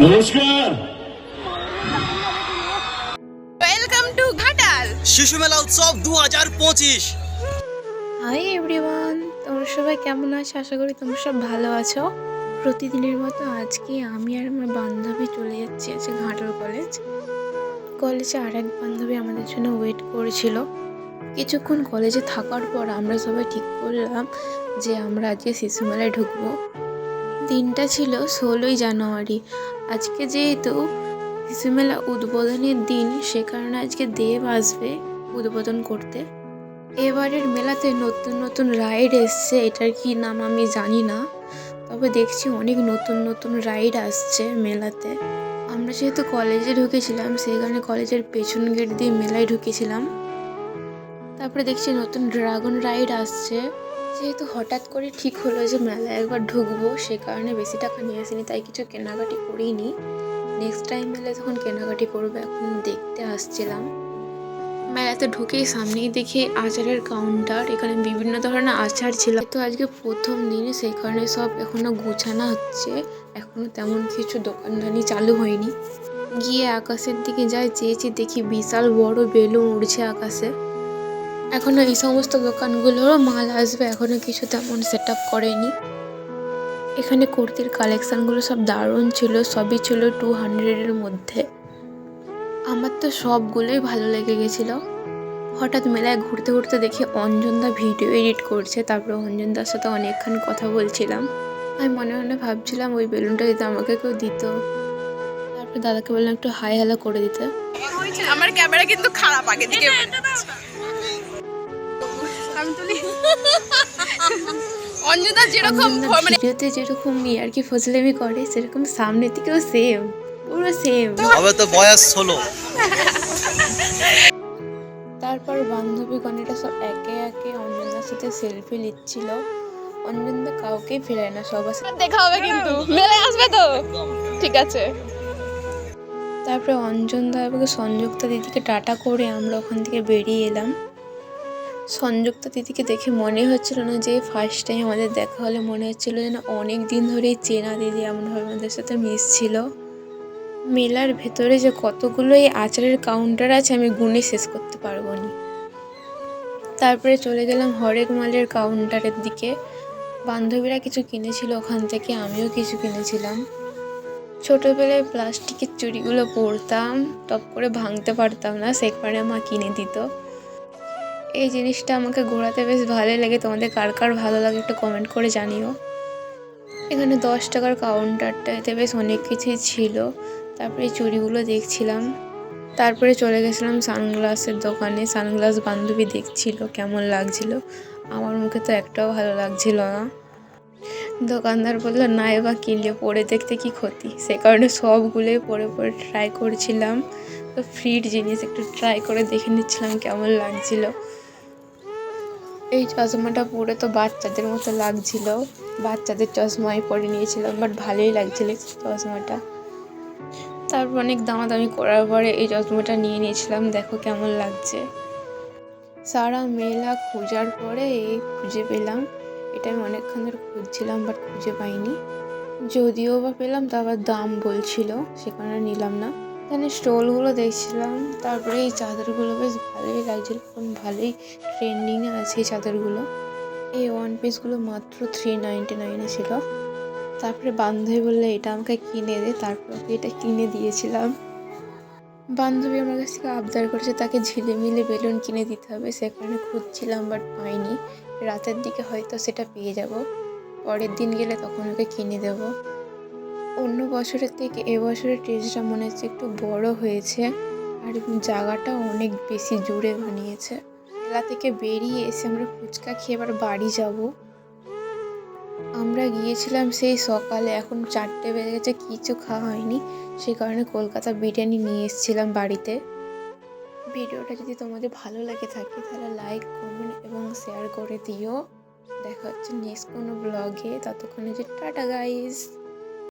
নমস্কার। Welcome to Ghatal শিশু মেলা উৎসব দু হাজার পঁচিশ। হাই এভরিওয়ান তোমরা সবাই কেমন আছো? আশা করি তোমরা সব ভালো আছো। প্রতিদিনের মতো আজকে আমি আর আমার বান্ধবী চলে যাচ্ছি আছে ঘাটাল কলেজ। কলেজে আর এক বান্ধবী আমাদের জন্য ওয়েট করেছিল। কিছুক্ষণ কলেজে থাকার পর আমরা সবাই ঠিক করলাম যে আমরা আজকে শিশু মেলায় ঢুকবো। দিনটা ছিল ষোলোই জানুয়ারি। আজকে যেহেতু শিশু মেলা উদ্বোধনের দিন, সে কারণে আজকে দেব আসবে উদ্বোধন করতে। এবারের মেলাতে নতুন নতুন রাইড এসছে, এটার কি নাম আমি জানি না। তবে দেখছি অনেক নতুন নতুন রাইড আসছে মেলাতে। আমরা যেহেতু কলেজে ঢুকেছিলাম কারণে কলেজের পেছন গেট দিয়ে মেলায় ঢুকেছিলাম। তারপরে দেখছি নতুন ড্রাগন রাইড আসছে। যেহেতু হঠাৎ করে ঠিক হলো যে মেলায় একবার ঢুকবো, সে কারণে বেশি টাকা নিয়ে আসিনি, তাই কিছু কেনাকাটি করিনি। নেক্সট টাইম মেলায় তখন কেনাকাটি করব, এখন দেখতে আসছিলাম। মেলাতে ঢুকেই সামনেই দেখি আচারের কাউন্টার এখানে বিভিন্ন ধরনের আচার ছিল। তো আজকে প্রথম দিনে, সেই কারণে সব এখনও গুছানো হচ্ছে। এখনও তেমন কিছু দোকানদানি চালু হয়নি। গিয়ে আকাশের দিকে যাই চেয়েছি দেখি বিশাল বড় বেলুন উড়ছে আকাশে। এখনও এই সমস্ত দোকানগুলোরও মাল আসবে এখনও কিছু তেমন সেট আপ করেনি। এখানে কুর্তির কালেকশানগুলো সব দারুণ ছিল সবই ছিল টু হান্ড্রেডের মধ্যে। আমার তো সবগুলোই ভালো লেগে গেছিল। হঠাৎ মেলায় ঘুরতে ঘুরতে দেখি অঞ্জনদা ভিডিও এডিট করছে তারপরে অঞ্জনদার সাথে অনেকক্ষণ কথা বলছিলাম। আমি মনে মনে ভাবছিলাম ওই বেলুনটা যদি আমাকে কেউ দিত। তারপরে দাদাকে বললাম একটু হাই হ্যালো করে দিতে। আমার ক্যামেরা কিন্তু খারাপ আগে দিকে আমি তুলি অঞ্জনা যেরকম মানে ভিডিওতে যেরকম ইয়ার্কি ফজলেমি করে সেরকম সামনে থেকেও সেম পুরো সেম হবে তো বয়স ষোলো। তারপর বান্ধবীগণেরা সব একে একে অঞ্জনদার সাথে সেলফি নিচ্ছিল। অঞ্জনদা কাউকে ফেরায় না সবার সাথে। দেখা হবে কিন্তু। মেলায় আসবে তো? ঠিক আছে। তারপরে অঞ্জনদা এবং সংযুক্তা দিদিকে টাটা করে আমরা ওখান থেকে বেরিয়ে এলাম। সংযুক্তা দিদিকে দেখে মনে হচ্ছিল না যে ফার্স্ট টাইম আমাদের দেখা হলে মনে হচ্ছিল যেন অনেক দিন ধরেই চেনা দিদি এমনভাবে আমাদের সাথে মিশছিল। মেলার ভেতরে যে কতগুলো এই আচারের কাউন্টার আছে আমি গুনে শেষ করতে পারব না। তারপরে চলে গেলাম হরেক মালের কাউন্টারের দিকে। বান্ধবীরা কিছু কিনেছিল, ওখান থেকে আমিও কিছু কিনেছিলাম। ছোটোবেলায় প্লাস্টিকের চুড়িগুলো পরতাম, টপ করে ভাঙতে পারতাম না সে কারণে মা কিনে দিত। এই জিনিসটা আমাকে ঘোরাতে বেশ ভালোই লাগে। তোমাদের কার কার ভালো লাগে একটু কমেন্ট করে জানিও। এখানে দশ টাকার কাউন্টারটা এতে বেশ অনেক কিছুই ছিল। তারপরে চুড়িগুলো দেখছিলাম। তারপরে চলে গেছিলাম সানগ্লাসের দোকানে। সানগ্লাস বান্ধবী দেখছিল, কেমন লাগছিল? আমার মুখে তো একটাও ভালো লাগছিল না। দোকানদার বলল, না এবার কিনলে পরে দেখতে কি ক্ষতি? সে কারণে সবগুলোই পরে পরে ট্রাই করছিলাম। তো ফ্রির জিনিস একটু ট্রাই করে দেখে নিচ্ছিলাম, কেমন লাগছিল। এই চশমাটা পরে তো বাচ্চাদের মতো লাগছিল। বাচ্চাদের চশমাই পরে নিয়েছিলাম বাট ভালোই লাগছিল চশমাটা। তারপর অনেক দামাদামি করার পরে এই চশমাটা নিয়ে নিয়েছিলাম, দেখো কেমন লাগছে। সারা মেলা খোঁজার পরে এই খুঁজে পেলাম। এটা আমি অনেকক্ষণ ধরে খুঁজছিলাম বাট খুঁজে পাইনি। যদিও বা পেলাম তা আবার দাম বলছিল, সেখানে নিলাম না। এখানে স্টলগুলো দেখছিলাম, তারপরে এই চাদরগুলো বেশ ভালোই লাগছিল কারণ ভালোই ট্রেন্ডিংয়ে আছে এই চাদরগুলো। এই ওয়ান পিসগুলো মাত্র থ্রি নাইনটি নাইনে ছিল। তারপরে বান্ধবী বললে, এটা আমাকে কিনে দে। তারপর এটা কিনে দিয়েছিলাম। বান্ধবী আমার কাছ থেকে আবদার করেছে, তাকে ঝিলিমিলি বেলুন কিনে দিতে হবে। সেখানে খুঁজছিলাম বাট পাইনি। রাতের দিকে হয়তো সেটা পেয়ে যাব। পরের দিন গেলে তখন ওকে কিনে দেবো। অন্য বছরের থেকে এবছরের টেস্টটা মনে হচ্ছে একটু বড় হয়েছে আর জায়গাটা অনেক বেশি জুড়ে বানিয়েছে। মেলা থেকে বেরিয়ে এসে আমরা ফুচকা খেয়ে এবার বাড়ি যাব। আমরা গিয়েছিলাম সেই সকালে, এখন চারটে বেজে গেছে, কিছু খাওয়া হয়নি। সেই কারণে কলকাতা বিরিয়ানি নিয়ে এসেছিলাম বাড়িতে। ভিডিওটা যদি তোমাদের ভালো লাগে থাকে, তাহলে লাইক কমেন্ট এবং শেয়ার করে দিও। দেখা হচ্ছে নেক্সট কোনো ব্লগে ততক্ষণে যে টাটা গাইস